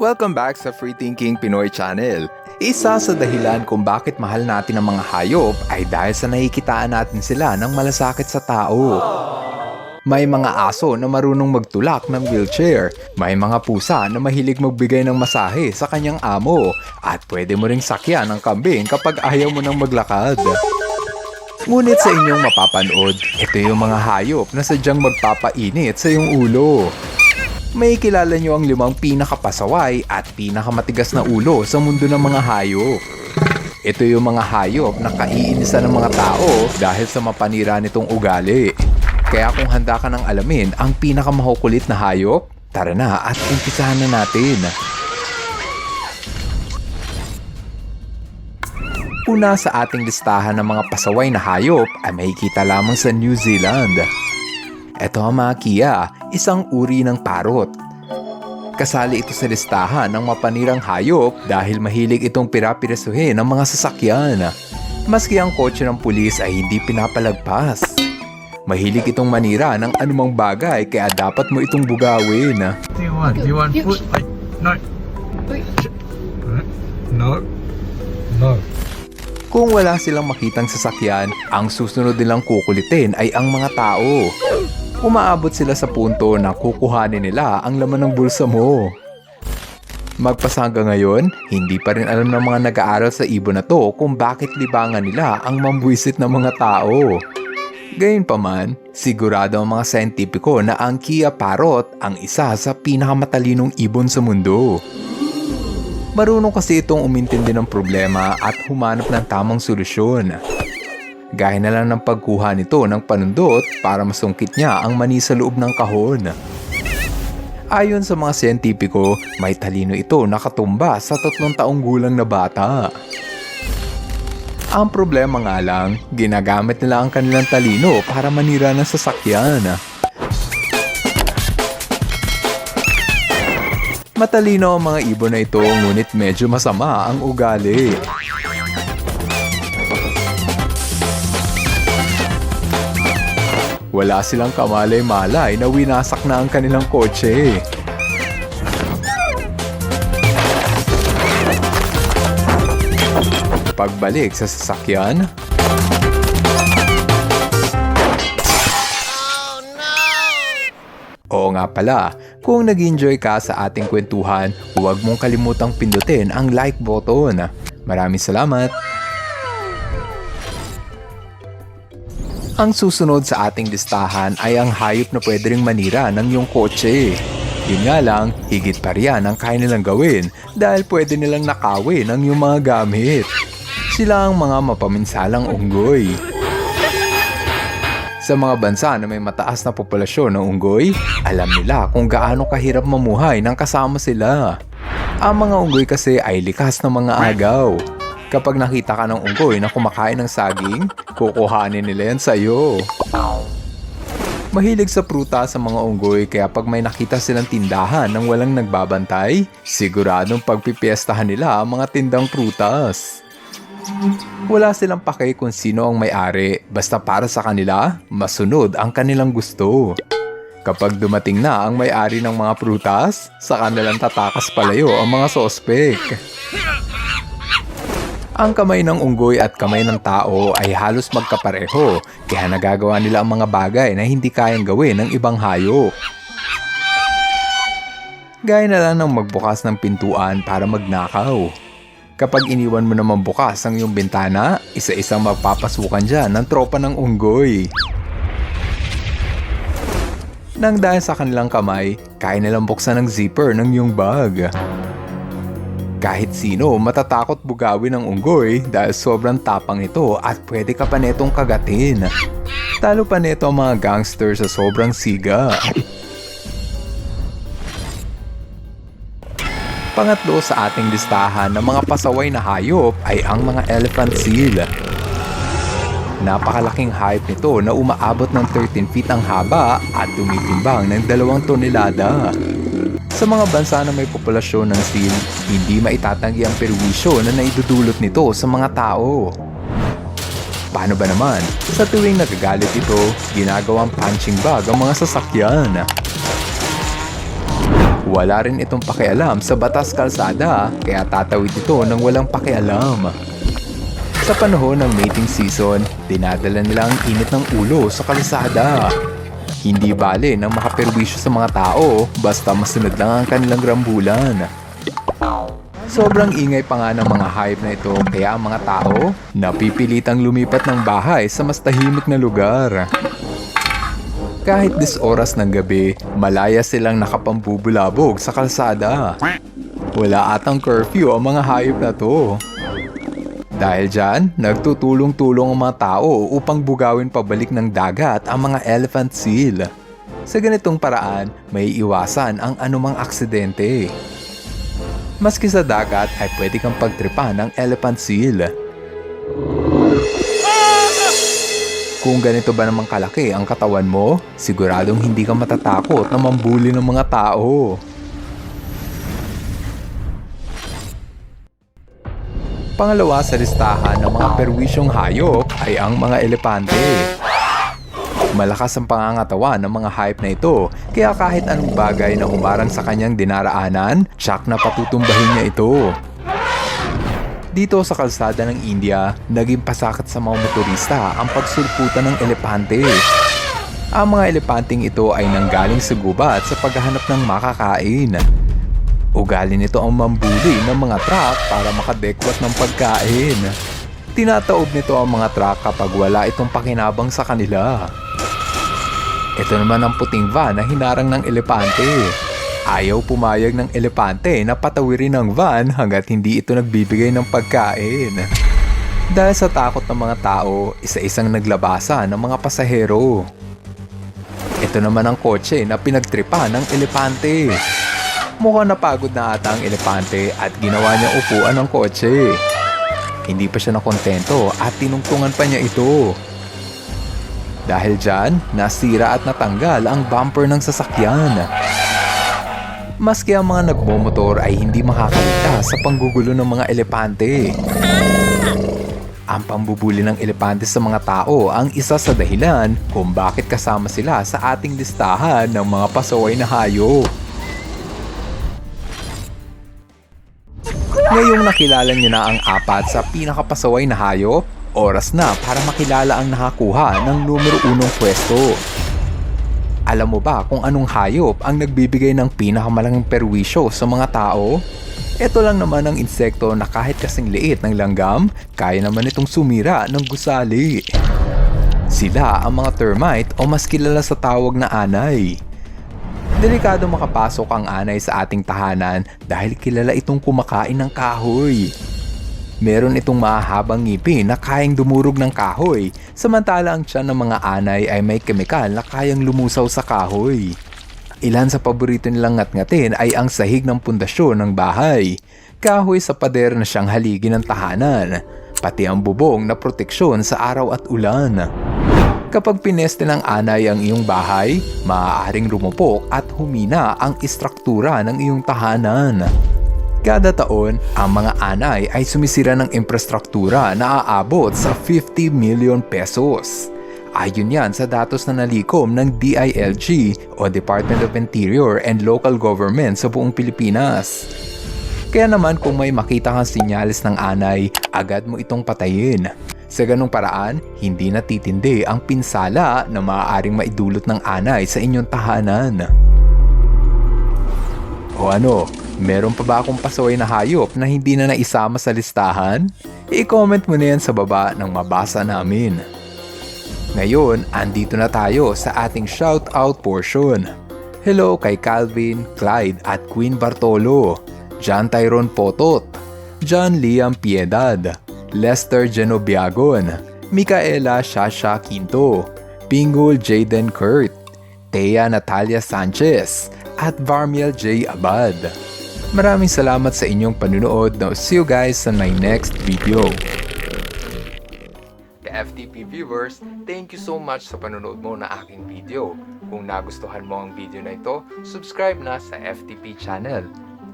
Welcome back sa Free Thinking Pinoy Channel. Isa sa dahilan kung bakit mahal natin ang mga hayop ay dahil sa nakikitaan natin sila ng malasakit sa tao. May mga aso na marunong magtulak ng wheelchair. May mga pusa na mahilig magbigay ng masahe sa kanyang amo. At pwede mo ring sakyan ng kambing kapag ayaw mo nang maglakad. Ngunit sa inyong mapapanood, ito yung mga hayop na sadyang magpapainit sa iyong ulo. May kilala nyo ang limang pinakapasaway at pinakamatigas na ulo sa mundo ng mga hayop. Ito yung mga hayop na kaiinisan ng mga tao dahil sa mapanira nitong ugali. Kaya kung handa ka ng alamin ang pinakamahukulit na hayop, tara na at umpisahan na natin. Una sa ating listahan ng mga pasaway na hayop ay makikita lamang sa New Zealand. Ito ang mga Kia, isang uri ng parot. Kasali ito sa listahan ng mapanirang hayop dahil mahilig itong pirapirasuhin ng mga sasakyan. Maski ang kotse ng pulis ay hindi pinapalagpas. Mahilig itong manira ng anumang bagay kaya dapat mo itong bugawin. Do you want? Do you want food? I, no. No. No. Kung wala silang makitang sasakyan, ang susunod nilang kukulitin ay ang mga tao. Umaabot sila sa punto na kukuhanin nila ang laman ng bulsa mo. Magpas hanggang ngayon, hindi pa rin alam ng mga nag-aaral sa ibon na to kung bakit libangan nila ang mambuisit ng mga tao. Gayunpaman, sigurado ang mga scientifico na ang Kia Parrot ang isa sa pinakamatalinong ibon sa mundo. Marunong kasi itong umintindi ng problema at humanap ng tamang solusyon. Gaya na lang ng pagkuha nito ng panundot para masungkit niya ang mani sa loob ng kahon. Ayon sa mga siyentipiko, may talino ito nakatumba sa tatlong taong gulang na bata. Ang problema nga lang, ginagamit nila ang kanilang talino para manira ng sasakyan. Matalino ang mga ibon na ito ngunit medyo masama ang ugali. Wala silang kamalay-malay na winasak na ang kanilang kotse. Pagbalik sa sasakyan, Oo nga pala, kung nag-enjoy ka sa ating kwentuhan, huwag mong kalimutang pindutin ang like button. Maraming salamat! Ang susunod sa ating listahan ay ang hayop na pwede ring manira ng iyong kotse. Yun nga lang, higit pa riyan ang kaya nilang gawin dahil pwede nilang nakawin ang iyong mga gamit. Sila ang mga mapaminsalang unggoy. Sa mga bansa na may mataas na populasyon ng unggoy, alam nila kung gaano kahirap mamuhay nang kasama sila. Ang mga unggoy kasi ay likas na mga agaw. Kapag nakita ka ng unggoy na kumakain ng saging, kukuhanin nila yan sa'yo. Mahilig sa pruta sa mga unggoy kaya pag may nakita silang tindahan ng walang nagbabantay, siguradong pagpipiestahan nila ang mga tindang prutas. Wala silang pake kung sino ang may-ari, basta para sa kanila, masunod ang kanilang gusto. Kapag dumating na ang may-ari ng mga prutas, sa kanilang tatakas palayo ang mga sospek. Ang kamay ng unggoy at kamay ng tao ay halos magkapareho, kaya nagagawa nila ang mga bagay na hindi kayang gawin ng ibang hayop. Gaya na lang ng magbukas ng pintuan para magnakaw. Kapag iniwan mo naman bukas ang iyong bintana, isa-isang mapapasukan dyan ng tropa ng unggoy. Nang dahil sa kanilang kamay, kaya nilang buksan ang zipper ng iyong bag. Kahit sino matatakot bugawin ng unggoy dahil sobrang tapang ito at pwede ka pa netong kagatin. Talo pa neto ang mga gangster sa sobrang siga. Pangatlo sa ating listahan ng mga pasaway na hayop ay ang mga elephant seal. Napakalaking hayop nito na umaabot ng 13 feet ang haba at tumitimbang ng 2 tonelada. Sa mga bansa na may populasyon ng seal, hindi maitatanggi ang perwisyo na naidudulot nito sa mga tao. Paano ba naman? Sa tuwing nagagalit ito, ginagawang punching bag ang mga sasakyan. Wala rin itong pakialam sa batas kalsada kaya tatawid ito ng walang pakialam. Sa panahon ng mating season, dinadala nila ang init ng ulo sa kalsada. Hindi bale na makaperwisyo sa mga tao basta masunod lang ang kanilang rambulan. Sobrang ingay pa nga ng mga hayop na ito kaya ang mga tao napipilitang lumipat ng bahay sa mas tahimik na lugar. Kahit dis oras ng gabi, malaya silang nakapambubulabog sa kalsada. Wala atang curfew ang mga hayop na to. Dahil dyan, nagtutulong-tulong ang mga tao upang bugawin pabalik ng dagat ang mga elephant seal. Sa ganitong paraan, may iwasan ang anumang aksidente. Maski sa dagat ay pwede kang pagtripa ng elephant seal. Kung ganito ba namang kalaki ang katawan mo, siguradong hindi ka matatakot na mambuli ng mga tao. Pangalawa sa listahan ng mga perwisyong hayop ay ang mga elepante. Malakas ang pangangatawan ng mga hayop na ito, kaya kahit anong bagay na humarang sa kanyang dinaraanan, tsak na patutumbahin niya ito. Dito sa kalsada ng India, naging pasakit sa mga motorista ang pagsulputan ng elepante. Ang mga elepanteng ito ay nanggaling sa gubat sa paghahanap ng makakain. Ugali nito ang mambuli ng mga truck para makadekwat ng pagkain. Tinataob nito ang mga truck kapag wala itong pakinabang sa kanila. Ito naman ang puting van na hinarang ng elepante. Ayaw pumayag ng elepante na patawirin ng van hanggat hindi ito nagbibigay ng pagkain. Dahil sa takot ng mga tao, isa-isang naglabasa ng mga pasahero. Ito naman ang kotse na pinagtripa ng elepante. Mukhang napagod na ata ang elepante at ginawa niya upuan ng kotse. Hindi pa siya nakontento at tinungtungan pa niya ito. Dahil dyan, nasira at natanggal ang bumper ng sasakyan. Maski ang mga nagmomotor ay hindi makakaligtas sa panggugulo ng mga elepante. Ang pambubuli ng elepante sa mga tao ang isa sa dahilan kung bakit kasama sila sa ating listahan ng mga pasaway na hayop. Ngayong nakilala niyo na ang apat sa pinakapasaway na hayop, oras na para makilala ang nakakuha ng numero unong pwesto. Alam mo ba kung anong hayop ang nagbibigay ng pinakamalaking perwisyo sa mga tao? Ito lang naman ang insekto na kahit kasing liit ng langgam, kaya naman itong sumira ng gusali. Sila ang mga termite o mas kilala sa tawag na anay. Delikado makapasok ang anay sa ating tahanan dahil kilala itong kumakain ng kahoy. Meron itong mahahabang ngipin na kayang dumurog ng kahoy, samantala ang tiyan ng mga anay ay may kemikal na kayang lumusaw sa kahoy. Ilan sa paborito nilang ngatngatin ay ang sahig ng pundasyon ng bahay, kahoy sa pader na siyang haligi ng tahanan, pati ang bubong na proteksyon sa araw at ulan. Kapag pineste ng anay ang iyong bahay, maaaring rumupok at humina ang istruktura ng iyong tahanan. Kada taon, ang mga anay ay sumisira ng infrastruktura na aabot sa 50 million pesos. Ayon yan sa datos na nalikom ng DILG o Department of Interior and Local Government sa buong Pilipinas. Kaya naman kung may makita kang sinyalis ng anay, agad mo itong patayin. Sa ganong paraan, hindi natitindi ang pinsala na maaaring maidulot ng anay sa inyong tahanan. O ano, meron pa ba akong pasaway na hayop na hindi na naisama sa listahan? I-comment mo na yan sa baba nang mabasa namin. Ngayon, andito na tayo sa ating shoutout portion. Hello kay Calvin, Clyde at Queen Bartolo, John Tyrone Potot, John Liam Piedad, Lester Genobiagon, Micaela Shasha Quinto, Pingul Jaden Kurt, Thea Natalia Sanchez, at Varmiel J. Abad. Maraming salamat sa inyong panunood. Now, see you guys on my next video. FTP viewers, thank you so much sa panonood mo na aking video. Kung nagustuhan mo ang video na ito, subscribe na sa FTP channel.